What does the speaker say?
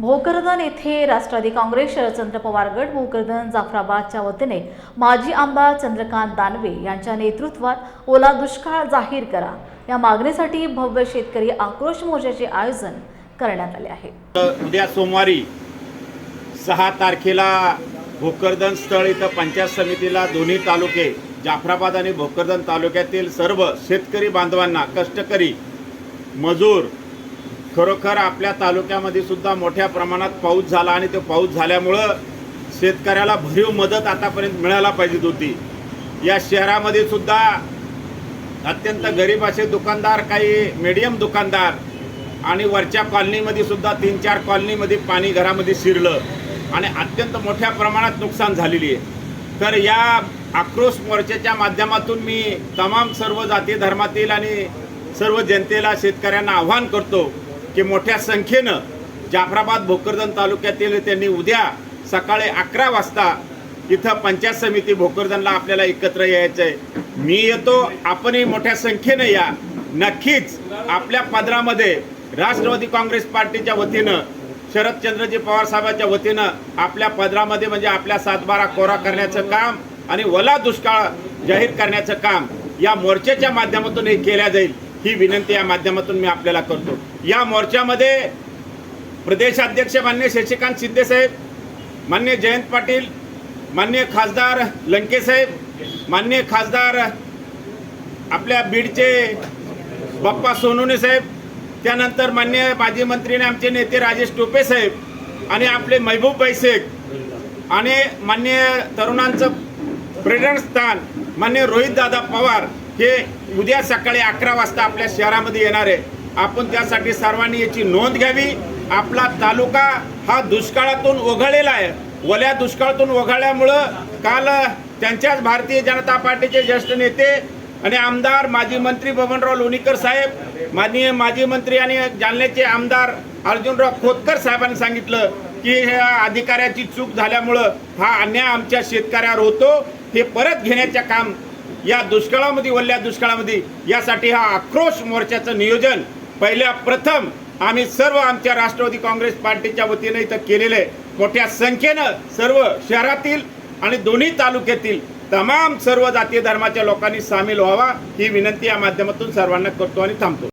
भोकरदन येथे राष्ट्रवादी काँग्रेस शरदचंद्र पवार गट भोकरदन जाफराबादच्या वतीने माजी आमदार चंद्रकांत दानवे यांच्या नेतृत्वात ओला दुष्काळ जाहीर करा. या मागणीसाठी भव्य शेतकरी आक्रोश मोर्चाचे आयोजन करण्यात आले आहे. उद्या सोमवारी सहा तारखेला भोकरदन स्थळ इथं पंचायत समितीला दोन्ही तालुके जाफराबाद आणि भोकरदन तालुक्यातील सर्व शेतकरी बांधवांना कष्टकरी मजूर खरोखर आपल्या तालुक्यामध्ये सुद्धा मोठ्या प्रमाणात पाऊस झाला आणि तो पाऊस झाल्यामुळं शेतकऱ्याला भरीव मदत आतापर्यंत मिळायला पाहिजे होती. या शहरामध्ये सुद्धा अत्यंत गरीब असे दुकानदार काही मीडियम दुकानदार आणि वरच्या कॉलनीमध्ये सुद्धा तीन चार कॉलनीमध्ये पाणी घरामध्ये शिरलं आणि अत्यंत मोठ्या प्रमाणात नुकसान झालेली आहे. तर या आक्रोश मोर्चाच्या माध्यमातून मी तमाम सर्व जाती धर्मातील आणि सर्व जनतेला शेतकऱ्यांना आव्हान करतो की मोठ्या संख्येनं जाफराबाद भोकरदन तालुक्यातील त्यांनी उद्या सकाळी अकरा वाजता इथं पंचायत समिती भोकरदनला आपल्याला एकत्र यायचं आहे. मी येतो आपणही मोठ्या संख्येनं या. नक्कीच आपल्या पदरामध्ये राष्ट्रवादी काँग्रेस पार्टीच्या वतीनं शरदचंद्रजी पवार साहेबांच्या वतीनं आपल्या पदरामध्ये म्हणजे आपल्या सातबारा कोरा करण्याचं काम आणि वला दुष्काळ जाहीर करण्याचं काम या मोर्चाच्या माध्यमातून हे केल्या जाईल. ही विनंती या माध्यमातून मी आपल्याला करतो. या मोर्चामध्ये प्रदेशाध्यक्ष मान्य शशिकांत शिंदेसाहेब मान्य जयंत पाटील मान्य खासदार लंके साहेब मान्य खासदार आपल्या बीडचे बाप्पा सोनवणे साहेब त्यानंतर मान्य माजी मंत्रीने आमचे नेते राजेश टोपे साहेब आणि आपले महबूब शेख आणि मान्य तरुणांचं प्रेरणस्थान मान्य रोहित दादा पवार हे उद्या सकाळी अकरा वाजता आपल्या शहरामध्ये येणार आहे. आपण त्यासाठी सर्वांनी याची नोंद घ्यावी. आपला तालुका हा दुष्काळातून ओघळलेला आहे. ओल्या दुष्काळातून ओघळल्यामुळं काल त्यांच्याच भारतीय जनता पार्टीचे ज्येष्ठ नेते आणि आमदार माजी मंत्री बबनराव लोणीकर साहेब माननीय माजी मंत्री आणि जालन्याचे आमदार अर्जुनराव खोतकर साहेबांनी सांगितलं की ह्या अधिकाऱ्याची चूक झाल्यामुळं हा अन्याय आमच्या शेतकऱ्यावर होतो. हे परत घेण्याचं काम या दुष्काळामध्ये वल्ल्या दुष्काळामध्ये यासाठी हा आक्रोश मोर्चाचं नियोजन पहिल्या प्रथम आम्ही सर्व आमच्या राष्ट्रवादी काँग्रेस पार्टीच्या वतीनं इथं केलेलं आहे. मोठ्या संख्येनं सर्व शहरातील आणि दोन्ही तालुक्यातील तमाम सर्व जातीय धर्माच्या लोकांनी सामील व्हावा ही विनंती या माध्यमातून सर्वांना करतो आणि थांबतो.